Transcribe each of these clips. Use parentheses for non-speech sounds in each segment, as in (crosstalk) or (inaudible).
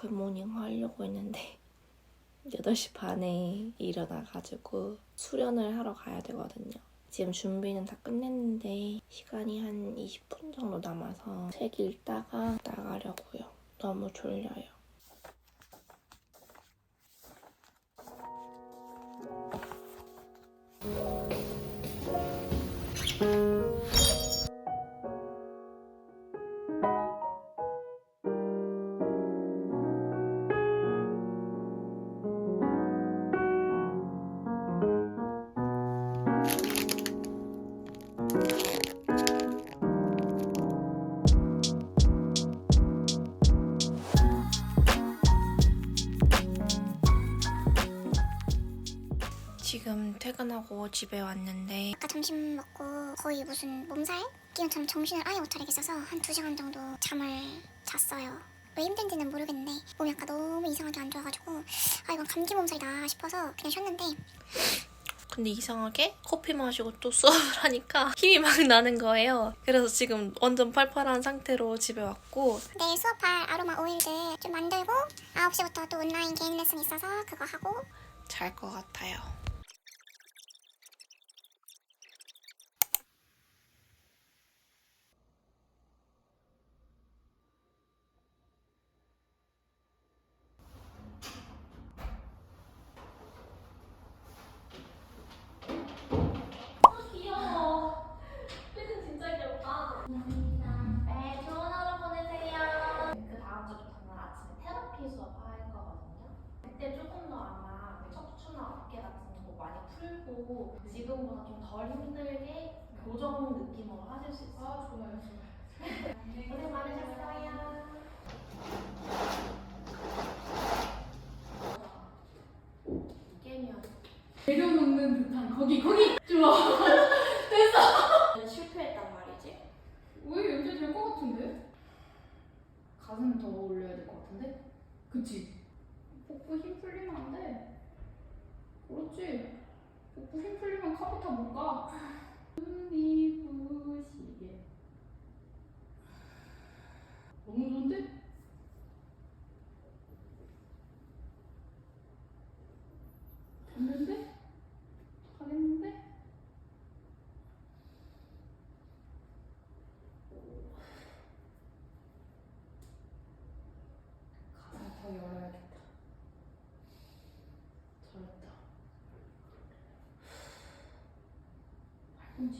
굿모닝 하려고 했는데 (laughs) 8시 반에 일어나가지고 수련을 하러 가야 되거든요. 지금 준비는 다 끝냈는데 시간이 한 20분 정도 남아서 책 읽다가 나가려고요. 너무 졸려요. 지금 퇴근하고 집에 왔는데 아까 점심 먹고 거의 무슨 몸살? 끼운처럼 정신을 아예 못 차리겠어서 한 두 시간 정도 잠을 잤어요. 왜 힘든지는 모르겠는데 몸이 아까 너무 이상하게 안 좋아가지고 아 이건 감기 몸살이다 싶어서 그냥 쉬었는데 근데 이상하게 커피 마시고 또 수업을 (laughs) 하니까 힘이 막 나는 거예요. 그래서 지금 완전 팔팔한 상태로 집에 왔고 내일 수업할 아로마 오일들 좀 만들고 9시부터 또 온라인 개인 레슨 있어서 그거 하고 잘 것 같아요. 풀고 지금보다 좀 덜 힘들게 교정 느낌으로 하실 수 있어요. 아, 좋아요, 좋아요. 고생 많으셨어요. 게임이야. 내려놓는 듯한 거기 거기 좋아 (laughs) 실패했단 말이지. 왜 연재 될것 같은데? 가슴 더 올려야 될 것 같은데? 그치? 복부 힘 풀리면 안 돼. 그렇지. 복부 힘 풀리면 카부타 못 가. 눈이 부시게. 너무 좋은데? 됐는데? 가겠는데? 가슴 더 열어야겠다. 잘했다. 팔꿈치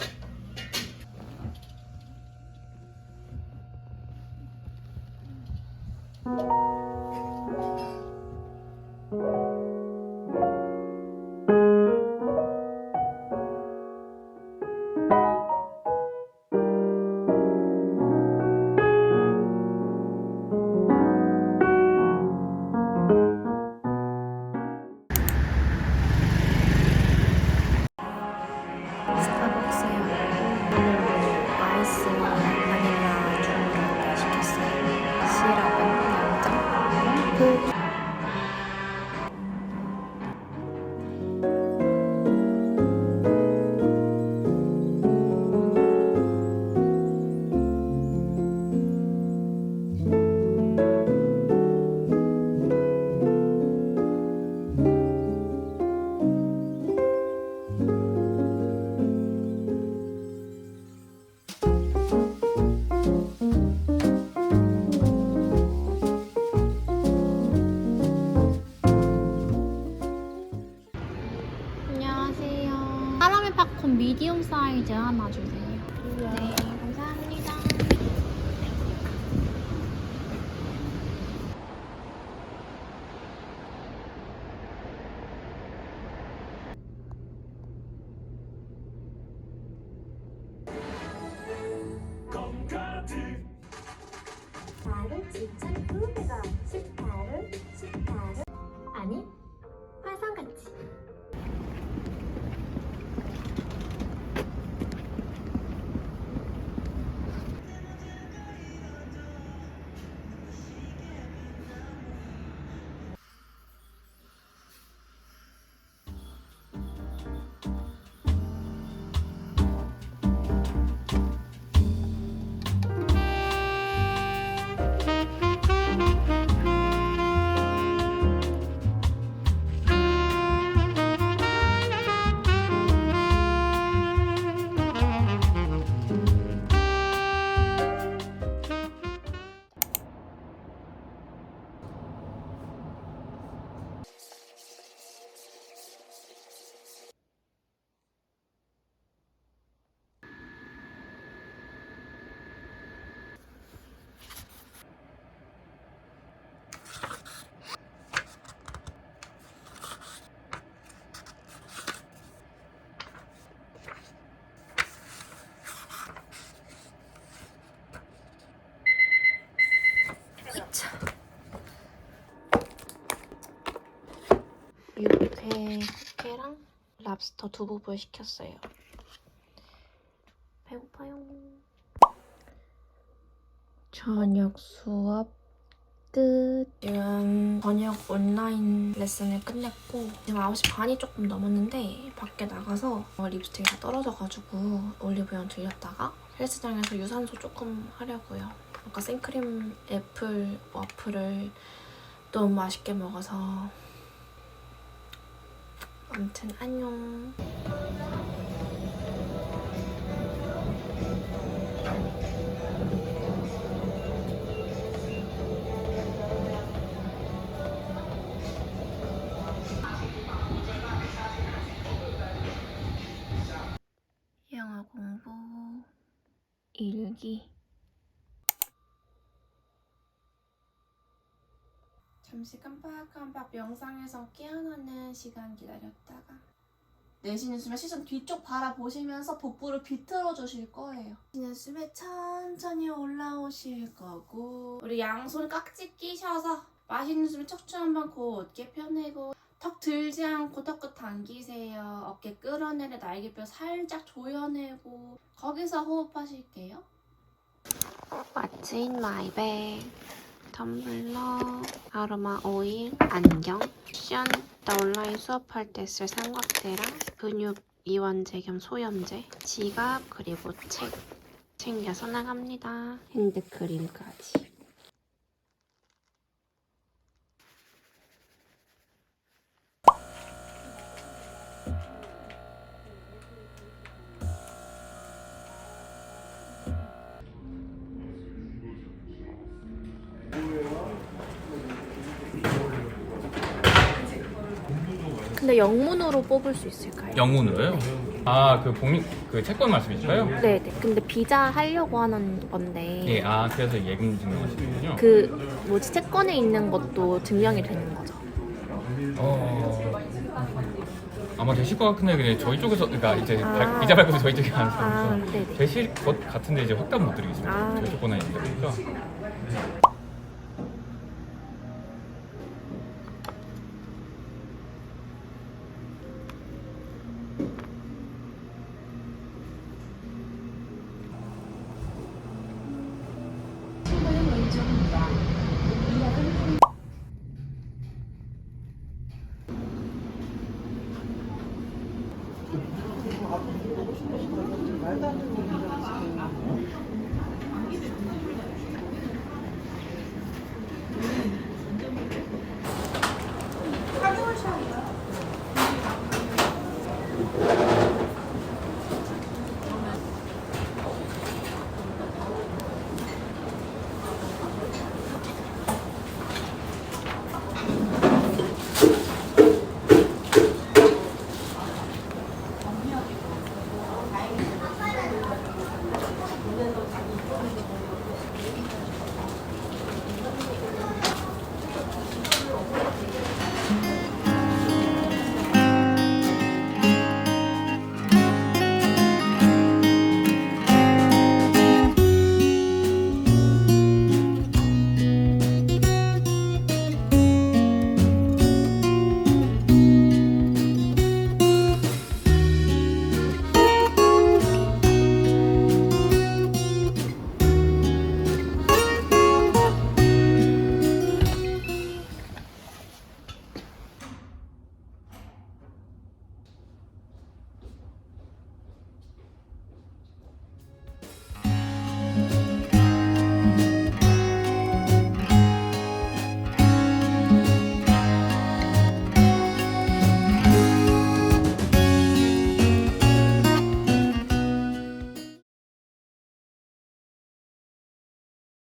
사이즈 하나 주세요. 두부볼 시켰어요. 배고파요. 저녁 수업 끝. 지금 저녁 온라인 레슨을 끝냈고 지금 9시 반이 조금 넘었는데 밖에 나가서 어, 립스틱이 다 떨어져가지고 올리브영 들렸다가 헬스장에서 유산소 조금 하려고요. 아까 생크림 애플 와플을 너무 맛있게 먹어서 아무튼 안녕. 영어 공부 일기 잠시 깜빡깜빡 명상에서 깨어나는 시간 기다렸다가 내쉬는 숨에 시선 뒤쪽 바라보시면서 복부를 비틀어 주실 거예요. 내쉬는 숨에 천천히 올라오실 거고 우리 양손 깍지 끼셔서 마시는 숨에 척추 한번 곧게 펴내고 턱 들지 않고 턱 끝 당기세요. 어깨 끌어내려 날개뼈 살짝 조여내고 거기서 호흡하실게요. What's in my bag? 텀블러, 아로마 오일, 안경, 쿠션, 나 온라인 수업할 때 쓸 삼각대랑 근육 이완제 겸 소염제, 지갑, 그리고 책 챙겨서 나갑니다. 핸드크림까지. 근데 영문으로 뽑을 수 있을까요? 영문으로요? 아, 그 복리 그 채권 말씀이실까요? 네 네. 근데 비자 하려고 하는 건데 예, 아 그래서 예금 증명하시는군요. 그 뭐지 채권에 있는 것도 증명이 되는 거죠. 어 아마 되실 것 같은데 근데 저희 쪽에서 그러니까 이제 아. 발- 비자 발급도 저희 쪽이 아, 아니라서 네네. 되실 것 같은데 이제 확답 못 드리겠습니다. 아, 저희 네. 조건에 있는 거니까. 아, 뭐 말도 안 되는 얘기가 지금.